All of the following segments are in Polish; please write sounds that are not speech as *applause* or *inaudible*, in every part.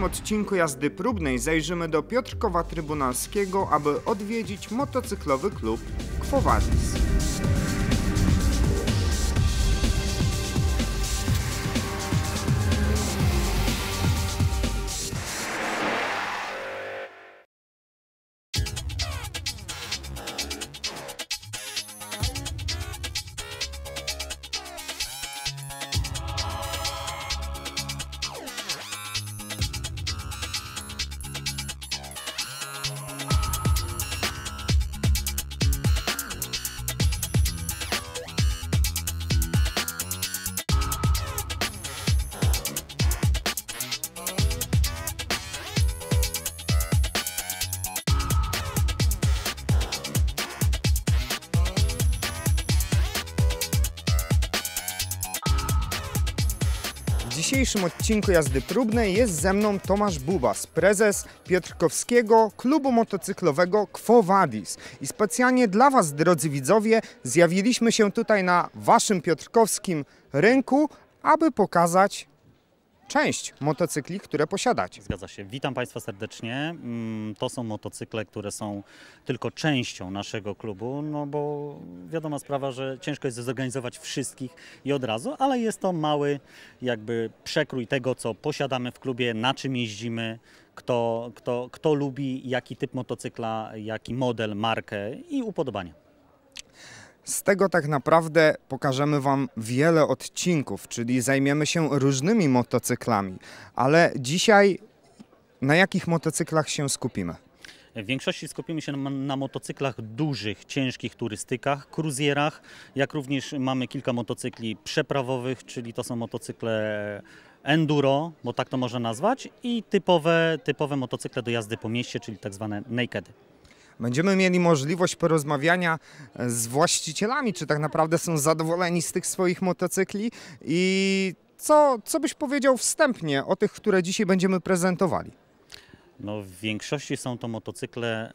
dzisiejszym odcinku jazdy próbnej zajrzymy do Piotrkowa Trybunalskiego, aby odwiedzić motocyklowy klub Quo Vadis. Dzisiejszym odcinku jazdy próbnej jest ze mną Tomasz Bubas, prezes Piotrkowskiego klubu motocyklowego Quo Vadis. I specjalnie dla Was, drodzy widzowie, zjawiliśmy się tutaj na Waszym piotrkowskim rynku, aby pokazać część motocykli, które posiadacie. Zgadza się. Witam Państwa serdecznie. Mm, To są motocykle, które są tylko częścią naszego klubu, no bo wiadoma sprawa, że ciężko jest zorganizować wszystkich i od razu, ale jest to mały jakby przekrój tego, co posiadamy w klubie, na czym jeździmy, kto, kto, kto lubi, jaki typ motocykla, jaki model, markę i upodobania. Z tego tak naprawdę pokażemy Wam wiele odcinków, czyli zajmiemy się różnymi motocyklami, ale dzisiaj na jakich motocyklach się skupimy? W większości skupimy się na, motocyklach dużych, ciężkich turystykach, cruzierach, jak również mamy kilka motocykli przeprawowych, czyli to są motocykle enduro, bo tak to można nazwać, i typowe, typowe motocykle do jazdy po mieście, czyli tak zwane nakedy. Będziemy mieli możliwość porozmawiania e, z właścicielami, czy tak naprawdę są zadowoleni z tych swoich motocykli i co, co byś powiedział wstępnie o tych, które dzisiaj będziemy prezentowali? No, w większości są to motocykle,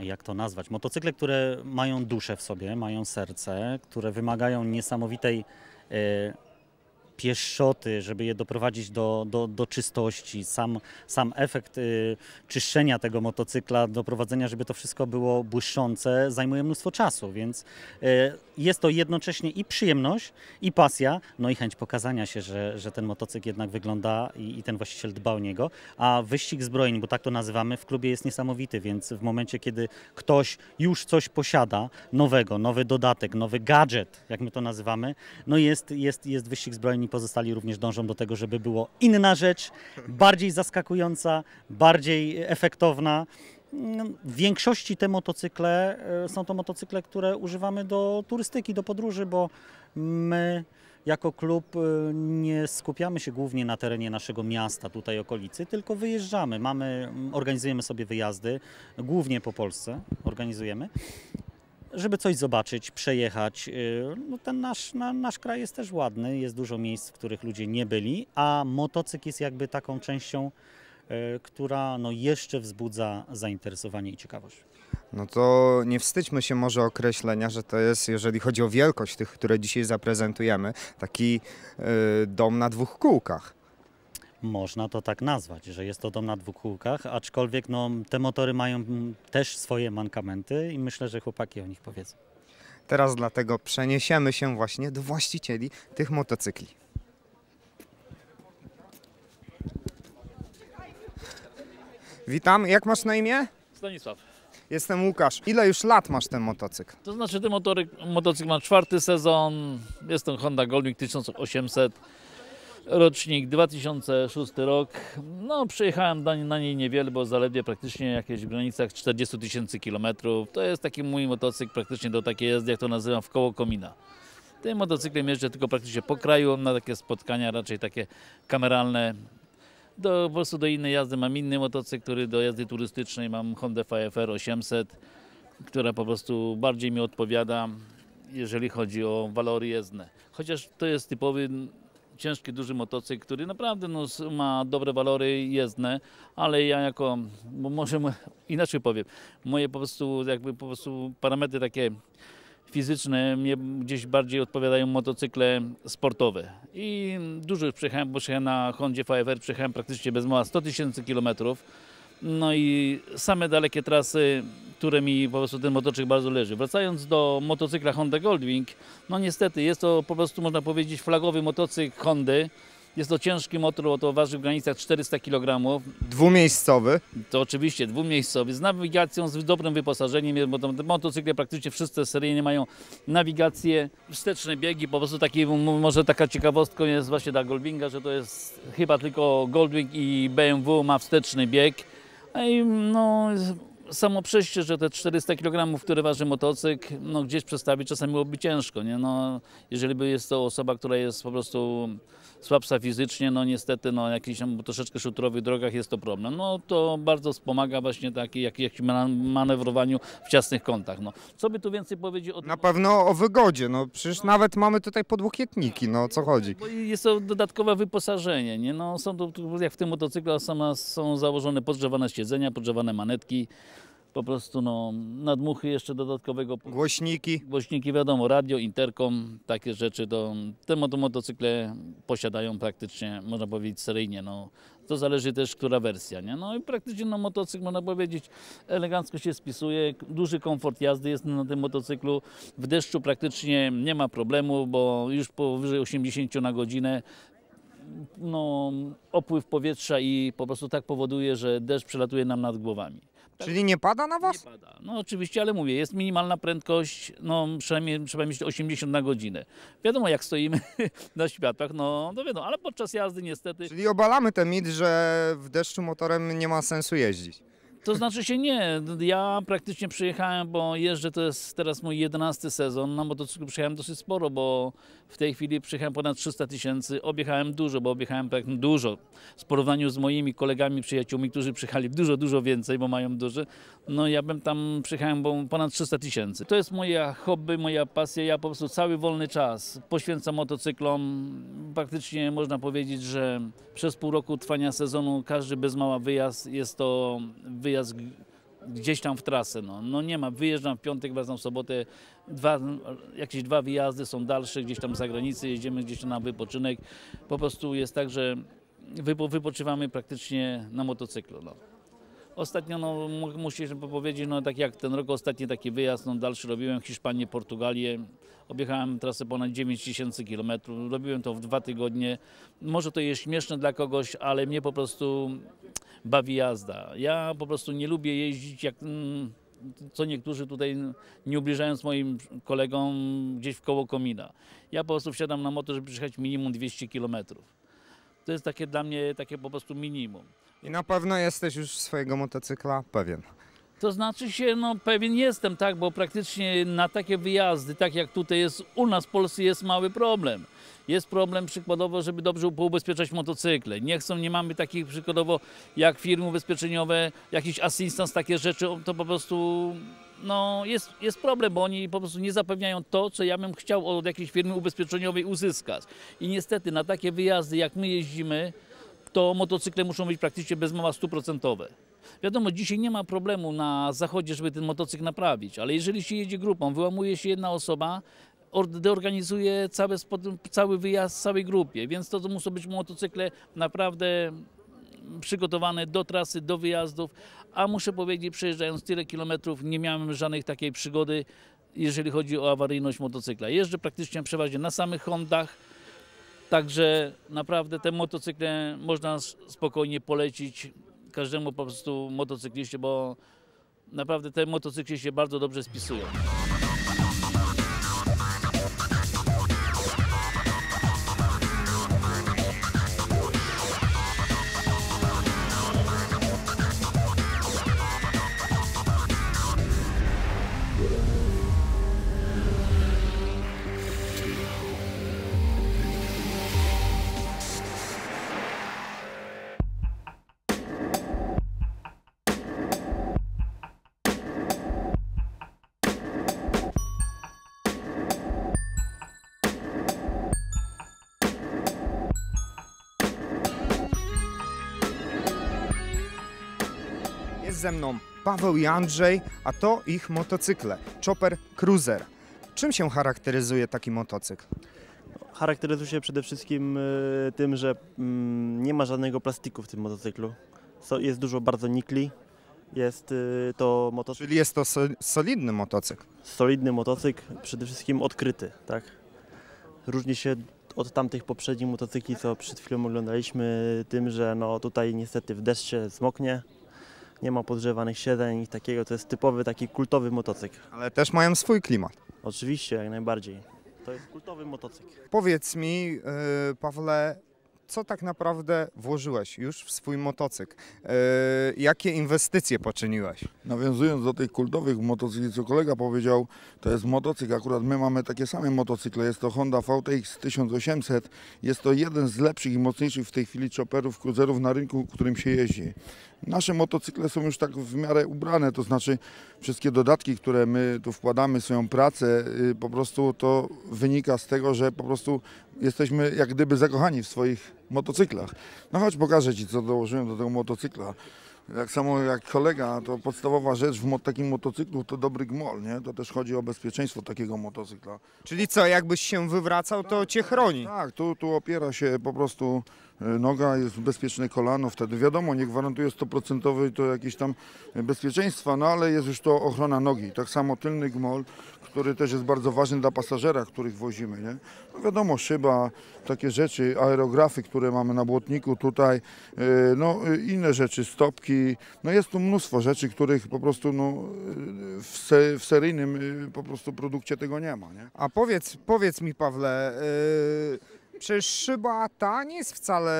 e, jak to nazwać? Motocykle, które mają duszę w sobie, mają serce, które wymagają niesamowitej pieszoty, żeby je doprowadzić do, do, do czystości. Sam, sam efekt y, czyszczenia tego motocykla, doprowadzenia, żeby to wszystko było błyszczące, zajmuje mnóstwo czasu, więc y, jest to jednocześnie i przyjemność, i pasja, no i chęć pokazania się, że, że ten motocykl jednak wygląda i, i ten właściciel dba o niego. A wyścig zbrojeń, bo tak to nazywamy, w klubie jest niesamowity, więc w momencie, kiedy ktoś już coś posiada nowego, nowy dodatek, nowy gadżet, jak my to nazywamy, no jest, jest, jest wyścig zbrojeń i pozostali również dążą do tego, żeby było inna rzecz, bardziej zaskakująca, bardziej efektowna. W większości te motocykle e, są to motocykle, które używamy do turystyki, do podróży, bo my jako klub e, nie skupiamy się głównie na terenie naszego miasta, tutaj okolicy, tylko wyjeżdżamy. Mamy, organizujemy sobie wyjazdy, głównie po Polsce organizujemy żeby coś zobaczyć, przejechać. Yy, No ten nasz, na, nasz kraj jest też ładny, jest dużo miejsc, w których ludzie nie byli, a motocykl jest jakby taką częścią, yy, która no jeszcze wzbudza zainteresowanie i ciekawość. No to nie wstydźmy się może określenia, że to jest, jeżeli chodzi o wielkość tych, które dzisiaj zaprezentujemy, taki y, dom na dwóch kółkach. Można to tak nazwać, że jest to dom na dwóch kółkach, aczkolwiek no, te motory mają też swoje mankamenty i myślę, że chłopaki o nich powiedzą. Teraz dlatego przeniesiemy się właśnie do właścicieli tych motocykli. Witam, jak masz na imię? Stanisław. Jestem Łukasz. Ile już lat masz ten motocykl? To znaczy ten motory, motocykl ma czwarty sezon. Jest to Honda Goldwing 1800. Rocznik 2006 rok. No przejechałem na, na niej niewiele, bo zaledwie praktycznie jakieś w granicach 40 tysięcy kilometrów. To jest taki mój motocykl praktycznie do takiej jazdy, jak to nazywam, w koło komina. Tym motocyklem jeżdżę tylko praktycznie po kraju, na takie spotkania raczej takie kameralne. Do, po prostu do innej jazdy mam inny motocykl, który do jazdy turystycznej mam Honda FR 800, która po prostu bardziej mi odpowiada, jeżeli chodzi o walory jezdne. Chociaż to jest typowy ciężki, duży motocykl, który naprawdę no, ma dobre walory jezdne, ale ja jako, może mo- inaczej powiem, moje po prostu jakby po prostu parametry takie fizyczne, mnie gdzieś bardziej odpowiadają motocykle sportowe. I dużo już przejechałem, bo przejechałem na Hondzie VFR, przejechałem praktycznie bez mała 100 tysięcy kilometrów. No i same dalekie trasy, które mi po prostu ten motocykl bardzo leży. Wracając do motocykla Honda Goldwing, no niestety jest to po prostu można powiedzieć flagowy motocykl Hondy. Jest to ciężki motor, bo to waży w granicach 400 kg. Dwumiejscowy. To oczywiście dwumiejscowy, z nawigacją, z dobrym wyposażeniem, bo te motocykle praktycznie wszyscy seryjnie mają nawigację, wsteczne biegi, po prostu taki, może taka ciekawostka jest właśnie dla Goldwinga, że to jest chyba tylko Goldwing i BMW ma wsteczny bieg. A i no, samo przejście, że te 400 kg, które waży motocykl, no gdzieś przestawić czasami byłoby ciężko, nie? No, jeżeli by jest to osoba, która jest po prostu słabsza fizycznie, no niestety no jakichś tam troszeczkę szutrowych drogach jest to problem. No to bardzo wspomaga właśnie taki, jak, jakimś manewrowaniu w ciasnych kątach. No. Co by tu więcej powiedzieć o tym? Na pewno o wygodzie, no przecież nawet mamy tutaj podłokietniki, no o co chodzi. Jest to dodatkowe wyposażenie, nie? No, są to, jak w tym motocyklu, sama są założone podgrzewane siedzenia, podgrzewane manetki, po prostu no, nadmuchy jeszcze dodatkowego Głośniki. Głośniki wiadomo, radio, interkom, takie rzeczy, to te moto- motocykle posiadają praktycznie, można powiedzieć, seryjnie. No. To zależy też, która wersja. Nie? No i praktycznie no, motocykl, można powiedzieć, elegancko się spisuje, duży komfort jazdy jest na tym motocyklu. W deszczu praktycznie nie ma problemu, bo już powyżej 80 na godzinę no, opływ powietrza i po prostu tak powoduje, że deszcz przelatuje nam nad głowami. Czyli nie pada na was? Nie pada. No oczywiście, ale mówię, jest minimalna prędkość, no przynajmniej trzeba mieć 80 na godzinę. Wiadomo, jak stoimy *laughs* na światłach, no, no wiadomo, ale podczas jazdy niestety, Czyli obalamy ten mit, że w deszczu motorem nie ma sensu jeździć. To znaczy się nie. Ja praktycznie przyjechałem, bo jeżdżę, to jest teraz mój 11 sezon, na motocyklu przyjechałem dosyć sporo, bo w tej chwili przyjechałem ponad 300 tysięcy, objechałem dużo, bo objechałem praktycznie dużo w porównaniu z moimi kolegami, przyjaciółmi, którzy przyjechali dużo, dużo więcej, bo mają duży. No ja bym tam przyjechałem, bo ponad 300 tysięcy. To jest moja hobby, moja pasja. Ja po prostu cały wolny czas poświęcam motocyklom. Praktycznie można powiedzieć, że przez pół roku trwania sezonu każdy bez mała wyjazd jest to wyjazd g- gdzieś tam w trasę. No, no nie ma, wyjeżdżam w piątek, wracam w sobotę. Dwa, jakieś dwa wyjazdy są dalsze, gdzieś tam za granicę, jedziemy gdzieś tam na wypoczynek. Po prostu jest tak, że wypo, wypoczywamy praktycznie na motocyklu. No. Ostatnio, no, mu- muszę się powiedzieć, no tak jak ten rok, ostatni taki wyjazd, no dalszy robiłem Hiszpanię, Portugalię. Objechałem trasę ponad 9 tysięcy kilometrów. Robiłem to w dwa tygodnie. Może to jest śmieszne dla kogoś, ale mnie po prostu bawi jazda. Ja po prostu nie lubię jeździć jak... mm, co niektórzy tutaj, nie ubliżając moim kolegom, gdzieś w koło komina. Ja po prostu wsiadam na motor, żeby przejechać minimum 200 kilometrów. To jest takie dla mnie takie po prostu minimum. I na pewno jesteś już swojego motocykla pewien. To znaczy się, no pewien jestem, tak, bo praktycznie na takie wyjazdy, tak jak tutaj jest, u nas w Polsce jest mały problem. Jest problem przykładowo, żeby dobrze poubezpieczać motocykle. Nie chcą, nie mamy takich przykładowo jak firmy ubezpieczeniowe, jakiś asystans, takie rzeczy, to po prostu no, jest, jest problem, bo oni po prostu nie zapewniają to, co ja bym chciał od jakiejś firmy ubezpieczeniowej uzyskać. I niestety na takie wyjazdy, jak my jeździmy, to motocykle muszą być praktycznie bez mała stuprocentowe. Wiadomo, dzisiaj nie ma problemu na zachodzie, żeby ten motocykl naprawić, ale jeżeli się jedzie grupą, wyłamuje się jedna osoba, or- deorganizuje cały, cały wyjazd całej grupie, więc to, to muszą być motocykle naprawdę przygotowane do trasy, do wyjazdów, a muszę powiedzieć, przejeżdżając tyle kilometrów, nie miałem żadnej takiej przygody, jeżeli chodzi o awaryjność motocykla. Jeżdżę praktycznie przeważnie na samych Hondach, Także naprawdę te motocykle można spokojnie polecić każdemu po prostu motocykliście, bo naprawdę te motocykle się bardzo dobrze spisują. Ze mną Paweł i Andrzej, a to ich motocykle Chopper Cruiser. Czym się charakteryzuje taki motocykl? Charakteryzuje się przede wszystkim y, tym, że mm, nie ma żadnego plastiku w tym motocyklu. Jest dużo bardzo nikli. Jest y, to motocykl, Czyli jest to so- solidny motocykl. solidny motocykl, przede wszystkim odkryty, tak? Różni się od tamtych poprzednich motocykli, co przed chwilą oglądaliśmy, tym, że no tutaj niestety w deszcz się zmoknie, nie ma podgrzewanych siedzeń i takiego, to jest typowy taki kultowy motocykl. Ale też mają swój klimat. Oczywiście, jak najbardziej. To jest kultowy motocykl. Powiedz mi, yy, Pawle, co tak naprawdę włożyłeś już w swój motocykl? Yy, jakie inwestycje poczyniłeś? Nawiązując do tych kultowych motocykli, co kolega powiedział, to jest motocykl, akurat my mamy takie same motocykle, jest to Honda VTX 1800, jest to jeden z lepszych i mocniejszych w tej chwili chopperów, cruiserów na rynku, którym się jeździ. Nasze motocykle są już tak w miarę ubrane, to znaczy wszystkie dodatki, które my tu wkładamy, swoją pracę, y, po prostu to wynika z tego, że po prostu jesteśmy jak gdyby zakochani w swoich motocyklach. No chodź pokażę Ci, co dołożyłem do tego motocykla. Jak samo jak kolega, to podstawowa rzecz w takim motocyklu to dobry gmol, nie? To też chodzi o bezpieczeństwo takiego motocykla. Czyli co, jakbyś się wywracał, to cię chroni. Tak, tu, tu opiera się po prostu noga, jest bezpieczne kolano, wtedy wiadomo, nie gwarantuje 100% to jakieś tam bezpieczeństwa, no ale jest już to ochrona nogi. Tak samo tylny gmol, który też jest bardzo ważny dla pasażera, których wozimy, nie? No wiadomo, szyba, takie rzeczy, aerografy, które mamy na błotniku tutaj, e, no e, inne rzeczy, stopki, no jest tu mnóstwo rzeczy, których po prostu no, e, w, se, w seryjnym e, po prostu produkcie tego nie ma, nie? A powiedz, powiedz mi, Pawle, yy, przecież szyba ta nie jest wcale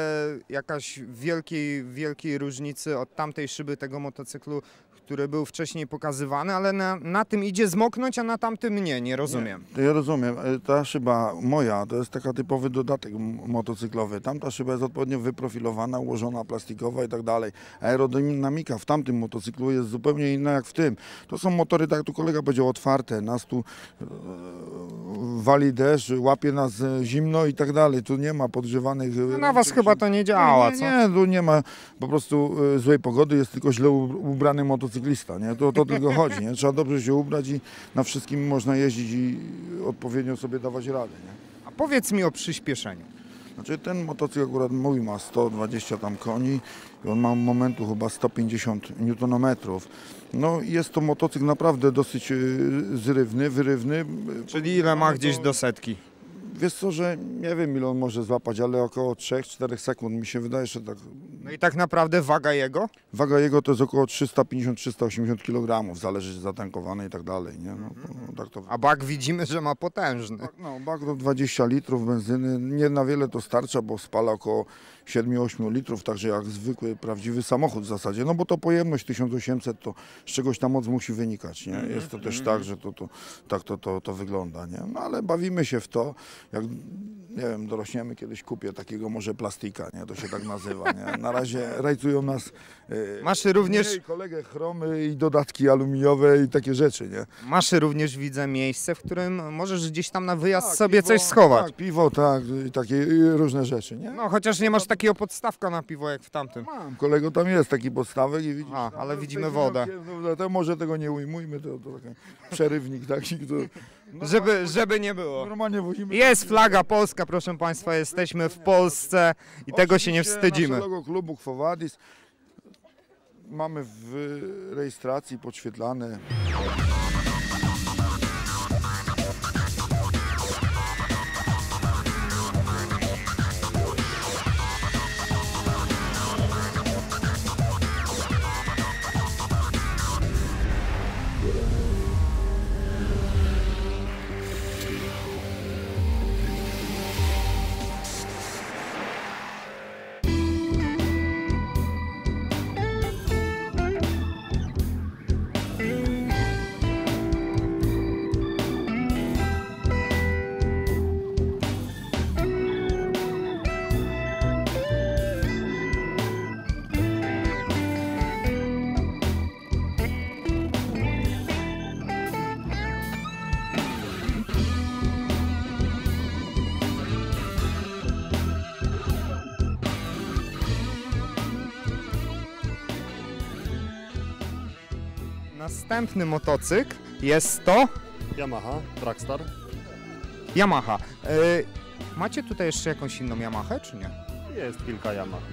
jakaś wielkiej, wielkiej różnicy od tamtej szyby tego motocyklu, który był wcześniej pokazywany, ale na, na tym idzie zmoknąć, a na tamtym nie, nie rozumiem. To Ja rozumiem. E, Ta szyba moja to jest taka typowy dodatek motocyklowy. Tamta szyba jest odpowiednio wyprofilowana, ułożona, plastikowa i tak dalej. Aerodynamika w tamtym motocyklu jest zupełnie inna jak w tym. To są motory, tak jak tu kolega powiedział, otwarte. Nas tu e, wali deszcz, łapie nas e, zimno i tak dalej. Tu nie ma podgrzewanych... No na was chyba to nie działa, nie, co? nie, nie, tu nie ma po prostu złej pogody, jest tylko źle ubrany motocyklista, nie? To, to tylko chodzi, nie? Trzeba dobrze się ubrać i na wszystkim można jeździć i odpowiednio sobie dawać radę, nie? A powiedz mi o przyspieszeniu. Znaczy ten motocykl akurat mój ma 120 tam koni i on ma momentu chyba 150 Nm. No jest to motocykl naprawdę dosyć e, zrywny, wyrywny. Czyli ile ma gdzieś do setki? Wiesz co, że nie wiem ile on może złapać, ale około 3-4 sekund mi się wydaje, że tak No i tak naprawdę waga jego? Waga jego to jest około 350-380 kg, zależy zatankowany i tak dalej, nie? No, no, tak to A bak widzimy, że ma potężny. Bak, no, bak to 20 litrów benzyny, nie na wiele to starcza, bo spala około 7-8 litrów, także jak zwykły, prawdziwy samochód w zasadzie, no bo to pojemność 1800, to z czegoś ta moc musi wynikać, nie? Jest to też tak, że to, to, tak to, to, to wygląda, nie? No ale bawimy się w to, jak, nie wiem, dorośniemy, kiedyś kupię takiego może plastika, nie? To się tak nazywa, nie? Na razie rajcują nas... e, Masz również, kolegę chromy i dodatki aluminiowe i takie rzeczy, nie? masz również widzę miejsce, w którym możesz gdzieś tam na wyjazd Tak, sobie piwo, coś schować. Tak, piwo, tak, i takie i różne rzeczy, nie? No chociaż nie masz takiego podstawka na piwo jak w tamtym. Mam, kolego, tam jest taki podstawek i widzisz... A, tam ale widzimy wodę. no, To może tego nie ujmujmy, to, to taki przerywnik taki, to... No, Żeby, żeby nie było. Normalnie wozimy... Jest flaga polska, proszę Państwa, jesteśmy w Polsce i tego się nie wstydzimy. Logo klubu Quo Vadis mamy w rejestracji podświetlane. Następny motocykl jest to Yamaha, Dragstar. Yamaha. E, macie tutaj jeszcze jakąś inną Yamahę, czy nie? Jest kilka Yamaha.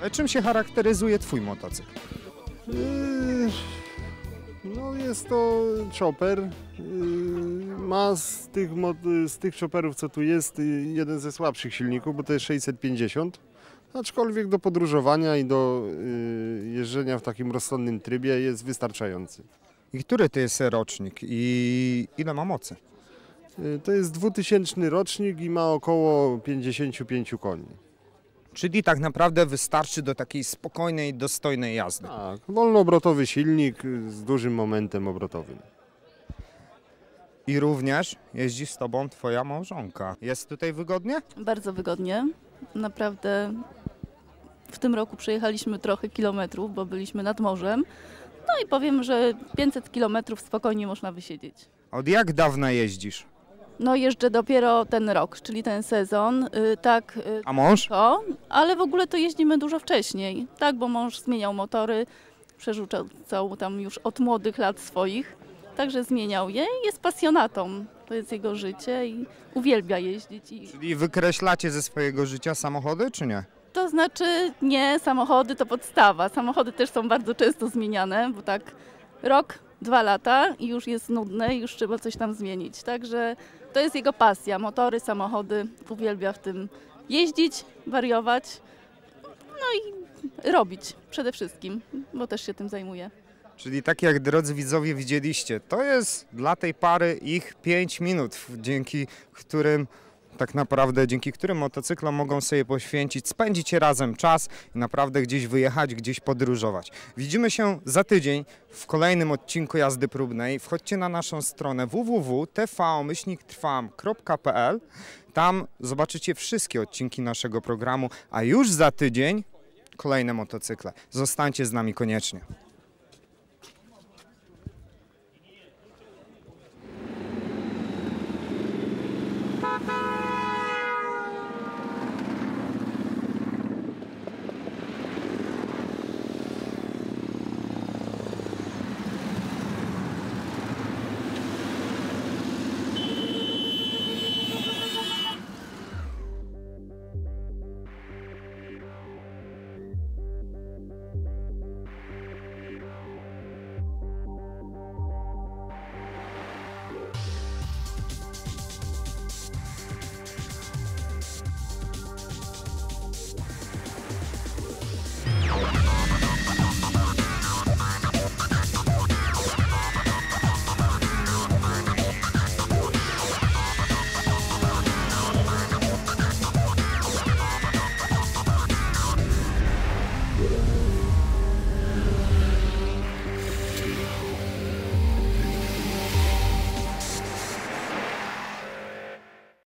Ale czym się charakteryzuje twój motocykl? Yy, No jest to chopper. Yy, Ma z tych, z tych chopperów, co tu jest, jeden ze słabszych silników, bo to jest 650. Aczkolwiek do podróżowania i do yy, jeżdżenia w takim rozsądnym trybie jest wystarczający. I który to jest rocznik i ile ma mocy? Yy, To jest 2000 rocznik i ma około 55 koni. Czyli tak naprawdę wystarczy do takiej spokojnej, dostojnej jazdy. Tak, wolnoobrotowy silnik z dużym momentem obrotowym. I również jeździ z tobą twoja małżonka. Jest tutaj wygodnie? Bardzo wygodnie. Naprawdę w tym roku przejechaliśmy trochę kilometrów, bo byliśmy nad morzem. No i powiem, że 500 kilometrów spokojnie można wysiedzieć. Od jak dawna jeździsz? No jeżdżę dopiero ten rok, czyli ten sezon. y, Tak, y, A mąż? to, ale w ogóle to jeździmy dużo wcześniej. Tak, bo mąż zmieniał motory, przerzucał tam już od młodych lat swoich. Także zmieniał je i jest pasjonatą. To jest jego życie i uwielbia jeździć. I Czyli wykreślacie ze swojego życia samochody, czy nie? To znaczy nie, samochody to podstawa. Samochody też są bardzo często zmieniane, bo tak rok, dwa lata i już jest nudne i już trzeba coś tam zmienić. Także to jest jego pasja. Motory, samochody, uwielbia w tym jeździć, wariować, no i robić przede wszystkim, bo też się tym zajmuje. Czyli tak jak drodzy widzowie widzieliście, to jest dla tej pary ich 5 minut, dzięki którym tak naprawdę, dzięki którym motocyklom mogą sobie poświęcić, spędzić razem czas i naprawdę gdzieś wyjechać, gdzieś podróżować. Widzimy się za tydzień w kolejnym odcinku jazdy próbnej. Wchodźcie na naszą stronę www.tv-trwam.pl Tam zobaczycie wszystkie odcinki naszego programu, a już za tydzień kolejne motocykle. Zostańcie z nami koniecznie.